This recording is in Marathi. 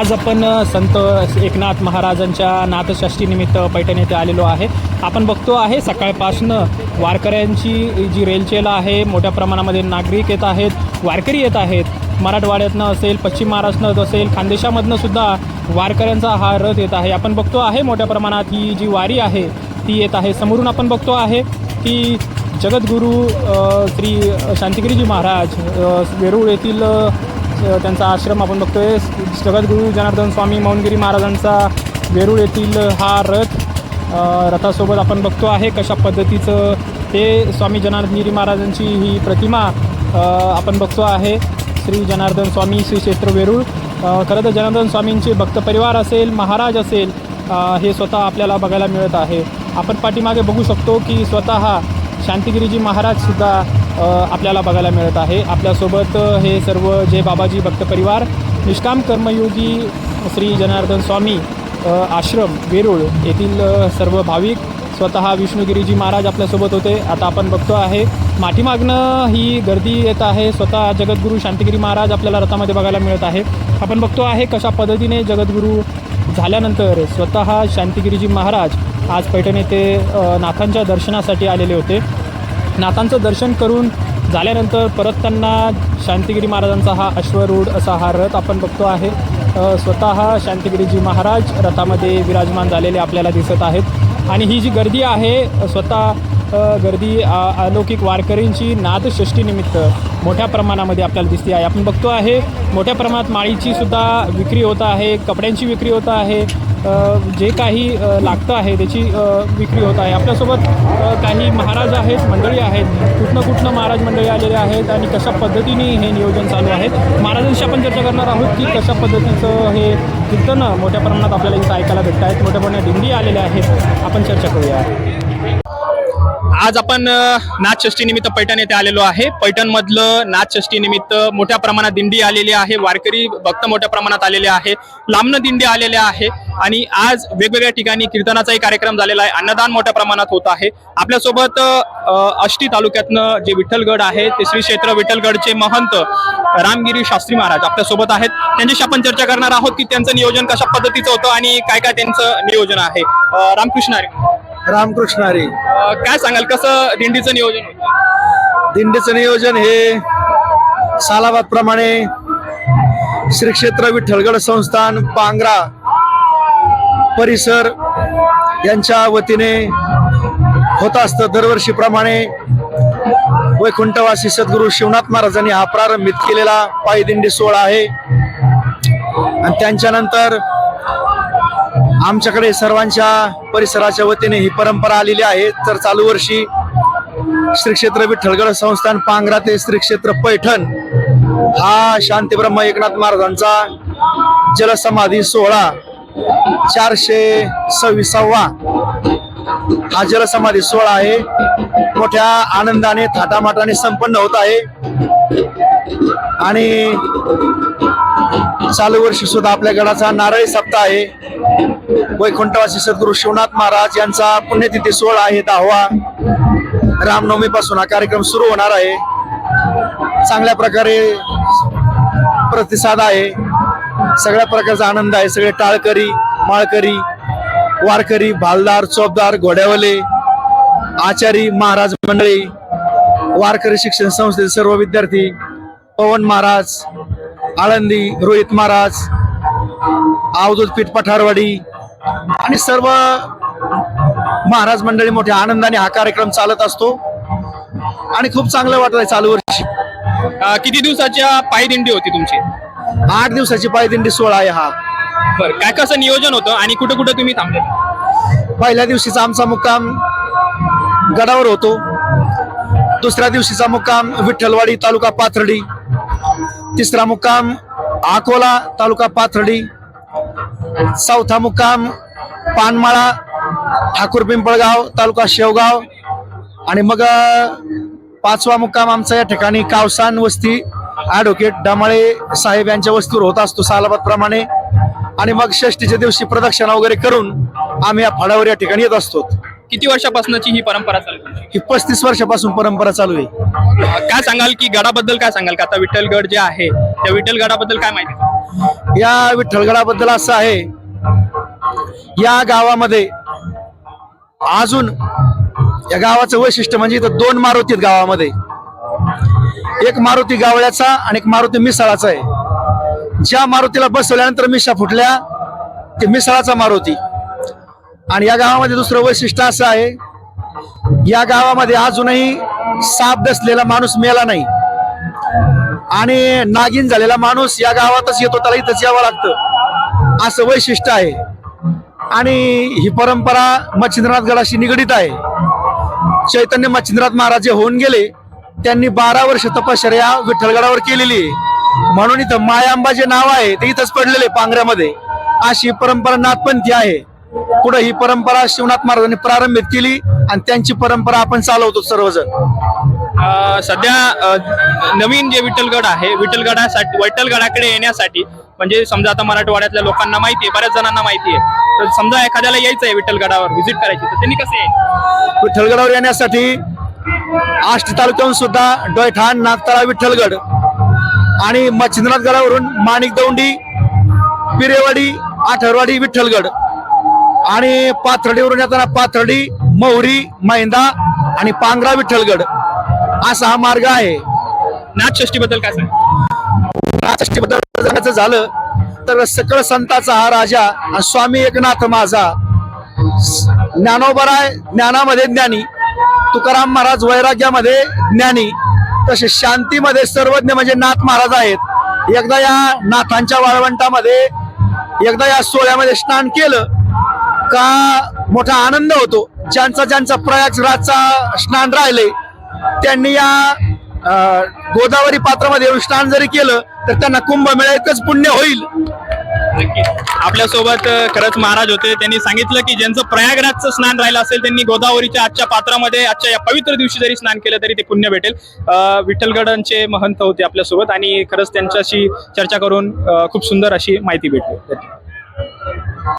आज आपण संत एकनाथ महाराजांच्या नाथषष्ठीनिमित्त पैठण येथे आलेलो आहे. आपण बघतो आहे सकाळपासनं वारकऱ्यांची जी रेलचेल आहे मोठ्या प्रमाणामध्ये नागरिक येत आहेत वारकरी येत आहेत. मराठवाड्यातनं असेल पश्चिम महाराष्ट्रात असेल खानदेशामधनं सुद्धा वारकऱ्यांचा हा रथ येत आहे. आपण बघतो आहे मोठ्या प्रमाणात ही जी वारी आहे ती येत आहे. समोरून आपण बघतो आहे की जगद्गुरू श्री शांतिगिरीजी महाराज वेरूळ येथील त्यांचा आश्रम आपण बघतोय. जगद्गुरू जनार्दन स्वामी मौनगिरी महाराजांचा वेरूळ येथील हा रथ रथासोबत आपण बघतो आहे. कशा पद्धतीचं ते स्वामी जनार्दनगिरी महाराजांची ही प्रतिमा आपण बघतो आहे. श्री जनार्दन स्वामी श्री क्षेत्र वेरूळ. खरं तर जनार्दन स्वामींचे भक्त परिवार असेल महाराज असेल हे स्वतः आपल्याला बघायला मिळत आहे. आपण पाठीमागे बघू शकतो की स्वतः शांतिगिरीजी महाराजसुद्धा आपल्याला बघायला मिळत आहे. आपल्यासोबत हे सर्व जे बाबाजी भक्त परिवार निष्काम कर्मयोगी श्री जनार्दन स्वामी आश्रम वेरूळ येथील सर्व भाविक स्वतः विष्णुगिरीजी महाराज आपल्यासोबत होते. आता आपण बघतो आहे माठीमागनं ही गर्दी येत आहे. स्वतः जगद्गुरू शांतिगिरी महाराज आपल्याला रथामध्ये बघायला मिळत आहे. आपण बघतो आहे कशा पद्धतीने जगद्गुरू झाल्यानंतर स्वतः शांतिगिरीजी महाराज आज पैठण येथे नाथांच्या दर्शनासाठी आलेले होते. नाथांचं दर्शन करून झाल्यानंतर परत त्यांना शांतिगिरी महाराजांचा हा अश्वरूढ असा हा रथ आपण बघतो आहे. स्वतः शांतिगिरीजी महाराज रथामध्ये विराजमान झालेले आपल्याला दिसत आहेत. आणि ही जी गर्दी आहे स्वतः गर्दी अलौकिक वारकरींची नादषष्टीनिमित्त मोठ्या प्रमाणामध्ये आपल्याला दिसते आहे. आपण बघतो आहे मोठ्या प्रमाणात माळीची सुद्धा विक्री होत आहे कपड्यांची विक्री होत आहे जे काही लागतं आहे त्याची विक्री होत आहे. आपल्यासोबत काही महाराज आहेत मंडळी आहेत कुठनं कुठनं महाराज मंडळी आलेले आहेत आणि कशा पद्धतीने हे नियोजन चालू आहे? महाराजांशी आपण चर्चा करणार आहोत की कशा पद्धतीचं हे कीर्तन मोठ्या प्रमाणात आपल्याला इथं ऐकायला भेटत आहेत मोठ्या प्रमाणात दिंडी आलेल्या आहेत. आपण चर्चा करूया. आज आपण अ, नाथषष्ठी निमित्त पैठण येथे आलेलो आहे. पैठण मधलं नाथषष्ठी निमित्त मोठ्या प्रमाणात दिंडी आलेली आहे. वारकरी भक्त मोठ्या प्रमाणात आलेले आहे. लांबनं दिंडी आलेल्या आहे. आणि आज वेगवेगळ्या ठिकाणी कीर्तनाचाही कार्यक्रम झालेला आहे. अन्नदान मोठ्या प्रमाणात होत आहे. आपल्यासोबत अष्टी तालुक्यातनं जे विठ्ठलगड आहे ते श्री क्षेत्र विठ्ठलगडचे महंत रामगिरी शास्त्री महाराज आपल्यासोबत आहेत. त्यांच्याशी आपण चर्चा करणार आहोत की त्यांचं नियोजन कशा पद्धतीचं होतं आणि काय काय त्यांचं नियोजन आहे. रामकृष्ण रामकृष्ण हरी. अ, काय सांगाल कसं दिंडीचं नियोजन होतं? दिंडीचं नियोजन हे सालाबाद प्रमाणे श्री क्षेत्र विठ्ठलगड संस्थान पांगरा परिसर यांच्या वतीने होत असतं. दरवर्षीप्रमाणे वैकुंठवासी सद्गुरू शिवनाथ महाराजांनी हा प्रारंभित केलेला. पायी दिंडी सोहळा आहे. आणि त्यांच्यानंतर आमच्याकडे सर्वांच्या परिसराच्या वतीने ही परंपरा आलेली आहे. तर चालू वर्षी श्री क्षेत्र विठ्ठलगड संस्थान पांगरा ते श्री क्षेत्र पैठण हा शांतीब्रह्म एकनाथ महाराजांचा जलसमाधी सोहळा चारशे सव्वीसावा हा जलसमाधी सोहळा आहे. मोठ्या आनंदाने थाटामाटाने संपन्न होत आहे. आणि चालू वर्षी सुद्धा आपल्या गडाचा नारळी सप्ताह आहे. वैकुंठवासी सद्गुरू शिवनाथ महाराज यांचा पुण्यतिथी सोहळा आहे. दहावा रामनवमी पासून हा कार्यक्रम सुरू होणार आहे. चांगल्या प्रकारे प्रतिसाद आहे. सगळ्या प्रकारचा आनंद आहे. सगळे टाळकरी माळकरी वारकरी भालदार चोपदार घोड्यावले आचारी महाराज मंडळी वारकरी शिक्षण संस्थेचे सर्व विद्यार्थी पवन महाराज आळंदी रोहित महाराज अवधूत पीठ पठारवाडी आणि सर्व महाराज मंडळी मोठ्या आनंदाने हा कार्यक्रम चालत असतो आणि खूप चांगलं वाटत आहे चालू वर्षी. किती दिवसाच्या पायी दिंडी होती तुमची? आठ दिवसाची पायदिंडी सोहळा आहे हा. बरं काय कसं नियोजन होतं आणि कुठं कुठं तुम्ही थांबले? पहिल्या दिवशीचा आमचा मुक्काम गडावर होतो. दुसऱ्या दिवशीचा मुक्काम विठ्ठलवाडी तालुका पाथर्डी. तिसरा मुक्काम अकोला तालुका पाथर्डी. चौथा मुक्काम पानमाळा ठाकूर पिंपळगाव तालुका शेवगाव. आणि मग पाचवा मुक्काम आमचा या ठिकाणी कावसान वस्ती ॲडव्होकेट डमाळे साहेब यांच्या वस्तीवर होत असतो सालाबाद प्रमाणे आणि मग षष्टीच्या दिवशी प्रदक्षिणा वगैरे करून आम्ही या फळावर या ठिकाणी येत असतो. किती वर्षापासूनची ही परंपरा चालू आहे? ही पस्तीस वर्षापासून परंपरा चालू आहे. अं, काय सांगाल की गडाबद्दल काय सांगाल? का आता विठ्ठलगड जे आहे त्या विठ्ठलगडाबद्दल काय माहिती? या विठ्ठलगडाबद्दल असं आहे या गावामध्ये अजून या गावाचं वैशिष्ट्य म्हणजे इथं दोन मारुती आहेत गावामध्ये. एक मारुती गावळ्याचा आणि एक मारुती मिसाळाचा आहे. ज्या मारुतीला बसवल्यानंतर मिशा फुटल्या ते मिसाळाचा मारुती. आणि या गावामध्ये दुसरं वैशिष्ट्य असं आहे या गावामध्ये अजूनही साप दसलेला माणूस मेला नाही. आणि नागिन झालेला माणूस या गावातच येतो त्याला इथंच यावं लागतं. असं वैशिष्ट्य आहे. आणि ही परंपरा मच्छिंद्रनाथ गडाशी निगडीत आहे. चैतन्य मच्छिंद्रनाथ महाराज जे होऊन गेले त्यांनी बारा वर्ष तपश्चर्या विठ्ठलगडावर केलेली आहे. म्हणून इथं मायांबा जे नाव आहे ते इथंच पडलेले पांगऱ्यामध्ये अशी परंपरा नाथपंथी आहे. पुढे ही परंपरा शिवनाथ महाराजांनी प्रारंभित केली आणि त्यांची परंपरा आपण चालवतो सर्वजण. अं, सध्या नवीन जे विठ्ठलगड आहे विठ्ठलगडासाठी विठ्ठलगडाकडे येण्यासाठी म्हणजे समजा आता मराठवाड्यातल्या लोकांना माहिती आहे बऱ्याच जणांना माहिती आहे तर समजा एखाद्याला यायचं आहे विठ्ठलगडावर व्हिजिट करायची तर त्यांनी कसं यायचं? विठ्ठलगडावर येण्यासाठी आष्टी तालुक्याहून सुद्धा डोयठाण नागतळा विठ्ठलगड आणि मच्छिंद्रनाथ गडावरून माणिक दौंडी पिरेवाडी आठरवाडी विठ्ठलगड आणि पाथर्डीवरून येताना पाथर्डी महुरी मैंदा आणि पांगरा विठ्ठलगड. असा हा मार्ग आहे. नाथषष्टीबद्दल काय सांग राष्ट्रीयबद्दल सांगायचं झालं तर सकळ संताचा हा राजा आणि स्वामी एकनाथ माझा. ज्ञानोबराय ज्ञानामध्ये ज्ञानी. तुकाराम महाराज वैराग्यामध्ये ज्ञानी. तसे शांतीमध्ये सर्वज्ञ म्हणजे नाथ महाराज आहेत. एकदा या नाथांच्या वाळवंटामध्ये एकदा या सोहळ्यामध्ये स्नान केलं का मोठा आनंद होतो? ज्यांचा ज्यांचा प्रयागराजचा स्नान राहिले त्यांनी या गोदावरी पात्रामध्ये येऊन स्नान जरी केलं तर त्यांना कुंभमेळा इतकंच पुण्य होईल. आपल्यासोबत खरंच महाराज होते. त्यांनी सांगितलं की ज्यांचं प्रयागराजचं स्नान राहिलं असेल त्यांनी गोदावरीच्या आजच्या पात्रामध्ये आजच्या या पवित्र दिवशी जरी स्नान केलं तरी ते पुण्य भेटेल. विठ्ठलगडांचे महंत होते आपल्यासोबत आणि खरंच त्यांच्याशी चर्चा करून खूप सुंदर अशी माहिती भेटली.